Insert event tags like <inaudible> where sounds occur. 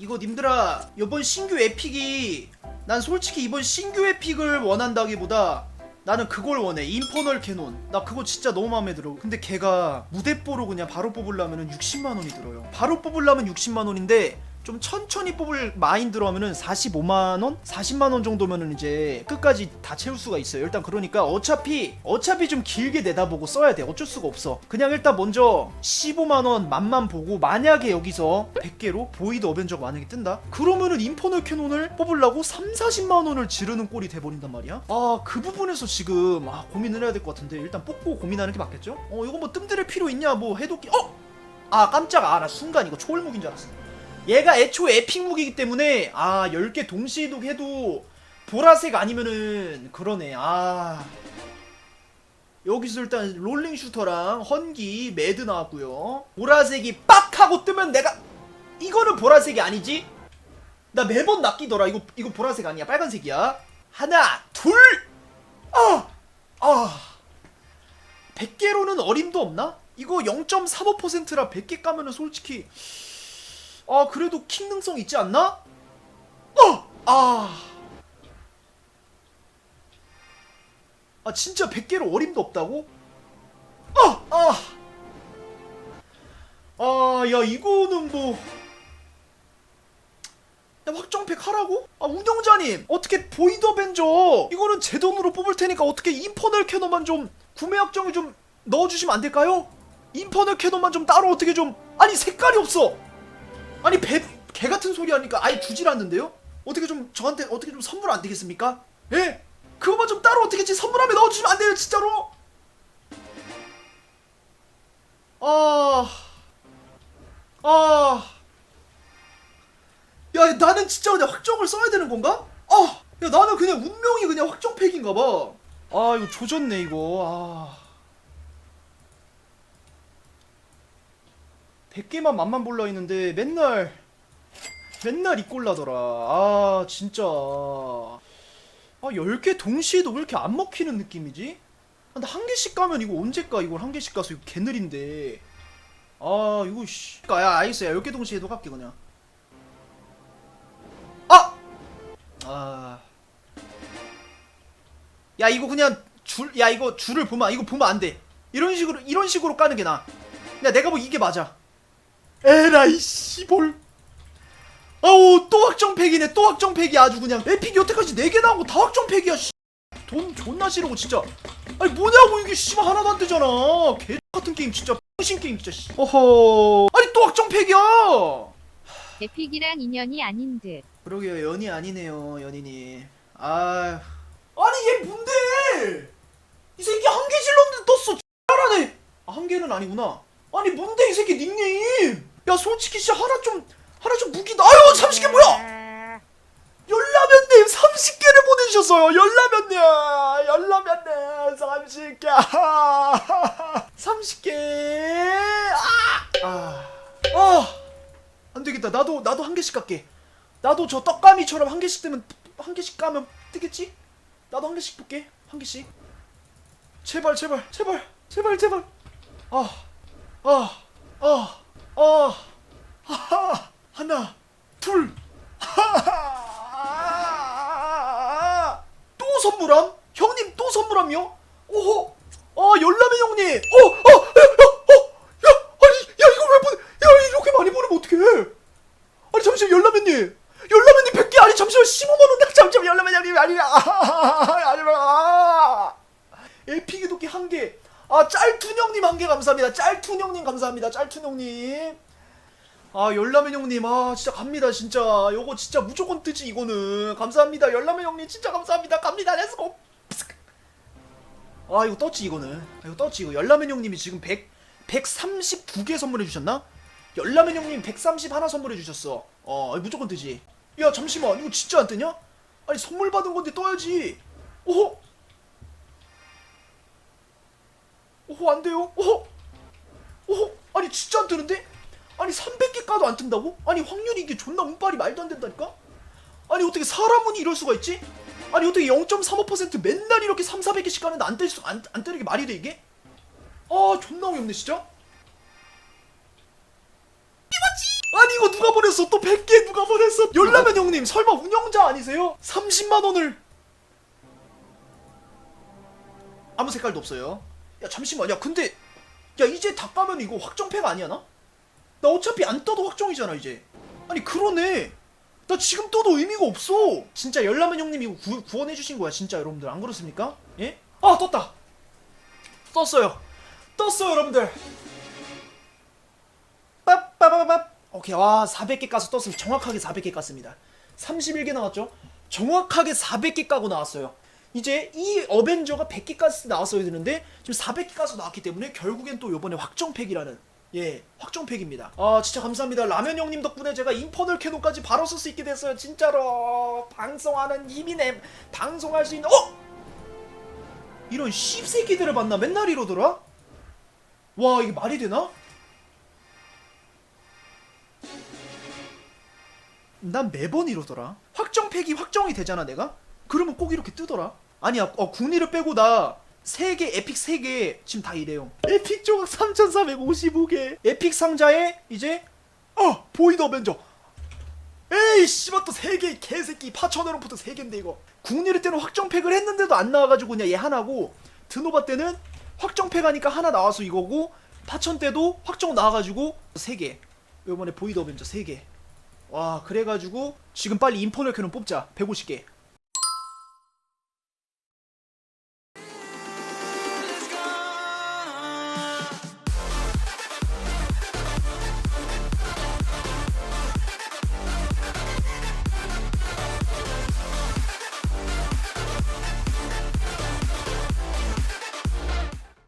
이거 님들아 이번 신규 에픽이 난 솔직히 이번 신규 에픽을 원한다기보다 나는 그걸 원해. 인퍼널 캐논. 나 그거 진짜 너무 마음에 들어. 근데 걔가 무대뽀로 그냥 바로 뽑으려면 60만원이 들어요. 바로 뽑으려면 60만원인데 좀 천천히 뽑을 마인드로 하면은 45만원? 40만원 정도면은 이제 끝까지 다 채울 수가 있어요 일단 그러니까 어차피 어차피 좀 길게 내다보고 써야 돼 어쩔 수가 없어 그냥 일단 먼저 15만원 맛만 보고 만약에 여기서 100개로 보이드 어벤져가 만약에 뜬다? 그러면은 인퍼널 캐논을 뽑으려고 3, 40만원을 지르는 꼴이 돼버린단 말이야 아 그 부분에서 지금 아, 고민을 해야 될 것 같은데 일단 뽑고 고민하는 게 맞겠죠? 어 이거 뭐 뜸들일 필요 있냐 뭐 해독기 어? 아 깜짝 아 나 순간 이거 초월무기인 줄 알았어 얘가 애초에 에픽 무기이기 때문에 아 10개 동시에 해도 보라색 아니면은 그러네. 아. 여기서 일단 롤링 슈터랑 헌기 매드 나왔고요. 보라색이 빡 하고 뜨면 내가 이거는 보라색이 아니지? 나 매번 낚이더라. 이거 이거 보라색 아니야. 빨간색이야. 하나 둘아아! 100개로는 어림도 없나? 이거 0.35%라 100개 까면은 솔직히 아 그래도 킹 능성 있지 않나? 어! 아. 아 진짜 100개로 어림도 없다고? 아! 아! 아, 야 이거는 뭐 야, 확정팩 하라고? 아 운영자님 어떻게 보이드 어벤져 이거는 제 돈으로 뽑을 테니까 어떻게 인퍼널 캐논만 좀 구매 확정을 좀 넣어주시면 안 될까요? 인퍼널 캐논만 좀 따로 어떻게 좀 아니 색깔이 없어 아니 배, 개 같은 소리 하니까 아예 주질 않는데요? 어떻게 좀 저한테 어떻게 좀 선물 안 되겠습니까? 예? 그거만 좀 따로 어떻게 지 선물함에 넣어주시면 안 돼요 진짜로? 아... 아... 야 나는 진짜 그냥 확정을 써야 되는 건가? 아! 야 나는 그냥 운명이 그냥 확정팩인가 봐. 아 이거 조졌네 이거. 아... 100개만 맛만 볼라 했는데 맨날 맨날 이 꼴 나더라. 아 진짜. 아 10개 동시에도 왜 이렇게 안 먹히는 느낌이지? 아, 근데 한 개씩 가면 이거 언제 까 이걸 한 개씩 가서 이거 개느린데. 아 이거 씨. 야 알겠어 야 10개 동시에 해도 갈게 그냥. 아! 아. 야 이거 그냥 줄 야 이거 줄을 보면 이거 보면 안 돼. 이런 식으로 이런 식으로 까는 게 나. 야 내가 뭐 이게 맞아. 에라이 씨볼. 아우 또 확정팩이네 또 확정팩이 아주 그냥. 에픽 여태까지 4개 나온 거 다 확정팩이야 씨. 돈 존나 싫고 진짜. 아니 뭐냐고 이게 씨발 하나도 안 뜨잖아. 개 같은 게임 진짜. 신 게임 진짜 씨. 어허. 아니 또 확정팩이야! 에픽이랑 인연이 아닌 듯. 그러게요 연이 아니네요 연인이. 아. 아니 얘 뭔데? 이 새끼 한 개 질렀는데 떴어 잘하네. 아, 한 개는 아니구나. 아니 뭔데 이 새끼 닉네임 야 솔직히 진짜 하나 좀 하나 좀 무기다. 아유 30개 뭐야? 열라면님 30개를 보내주셨어요. 열라면님 열라면님 30개. 30개. <laughs> 아! 아! 아! 안 되겠다. 나도 나도 한 개씩 갈게. 나도 저 떡가미처럼 한 개씩 뜨면 한 개씩 까면 뜨겠지? 나도 한 개씩 볼게. 한 개씩. 제발 제발 제발 제발 제발. 아, 아아 아 아 아, 하나 둘또 선물함? 형님 또 선물함요? 오호 아 열라면 형님. 어어어어야 아니 야 이걸 왜 보내 야 이렇게 많이 보내면 어떡해? 아니 잠시만 열라면님. 열라면님 100개 아니 잠시만 15만 원 잠시만 열라면 형님. 아니야 아니면 아 에픽의 도끼 한 개 아 짤툰 형님 한 개 감사합니다. 짤툰 형님 감사합니다. 짤툰 형님. 아 열라면 형님. 아 진짜 갑니다 진짜. 요거 진짜 무조건 뜨지 이거는. 감사합니다. 열라면 형님 진짜 감사합니다. 갑니다. 렛츠고 아 이거 떴지 이거는. 아, 이거 떴지 이거. 열라면 형님이 지금 100 132개 선물해 주셨나? 열라면 형님 130 하나 선물해 주셨어. 어 무조건 뜨지. 야 잠시만. 이거 진짜 안 뜨냐? 아니 선물 받은 건데 떠야지. 오호 오호 안 돼요 오호 오호 아니 진짜 안 뜨는데? 아니 300개 까도 안 뜬다고? 아니 확률이 이게 존나 운빨이 말도 안 된다니까? 아니 어떻게 사람은 이럴 수가 있지? 아니 어떻게 0.35% 맨날 이렇게 3, 400개씩 까는데 안, 뜰 수, 안, 안 뜨는 게 말이 돼 이게? 아 존나 어이없네 진짜 아니 이거 누가 보냈어 또 100개 누가 보냈어 열라면 형님 설마 운영자 아니세요? 30만 원을 아무 색깔도 없어요 야 잠시만. 야 근데 야 이제 다 까면 이거 확정팩 아니야 나? 나 어차피 안 떠도 확정이잖아 이제. 아니 그러네. 나 지금 떠도 의미가 없어. 진짜 열라면 형님 이거 구, 구원해주신 거야 진짜 여러분들. 안 그렇습니까? 예? 아 떴다. 떴어요. 떴어요 여러분들. 빠빠바밥 오케이 와 400개 까서 떴으면 정확하게 400개 깠습니다. 31개 나왔죠? 정확하게 400개 까고 나왔어요 이제 이 어벤져가 100개 까서 나왔어야 되는데 지금 400개 까서 나왔기 때문에 결국엔 또 요번에 확정팩이라는 예 확정팩입니다 아 진짜 감사합니다 라면 형님 덕분에 제가 인퍼널 캐논까지 바로 쓸 수 있게 됐어요 진짜로 방송하는 내 방송할 수 있는 어? 이런 씹새끼들을 만나 맨날 이러더라? 와 이게 말이 되나? 난 매번 이러더라. 확정팩이 확정이 되잖아, 내가? 그러면 꼭 이렇게 뜨더라. 아니야, 어, 국리를 빼고 나 3개, 에픽 3개 지금 다 이래요. 에픽 조각 3,455개. 에픽 상자에 이제 어, 보이드 어벤져. 에이, 씨발 또 3개 개새끼 파천에로부터 3개인데 이거. 국리를 때는 확정팩을 했는데도 안 나와가지고 그냥 얘 하나고 드노바 때는 확정팩 하니까 하나 나와서 이거고 파천 때도 확정 나와가지고 3개. 요번에 보이드 어벤져 3개. 와 그래가지고 지금 빨리 인포널 캐논 뽑자 150개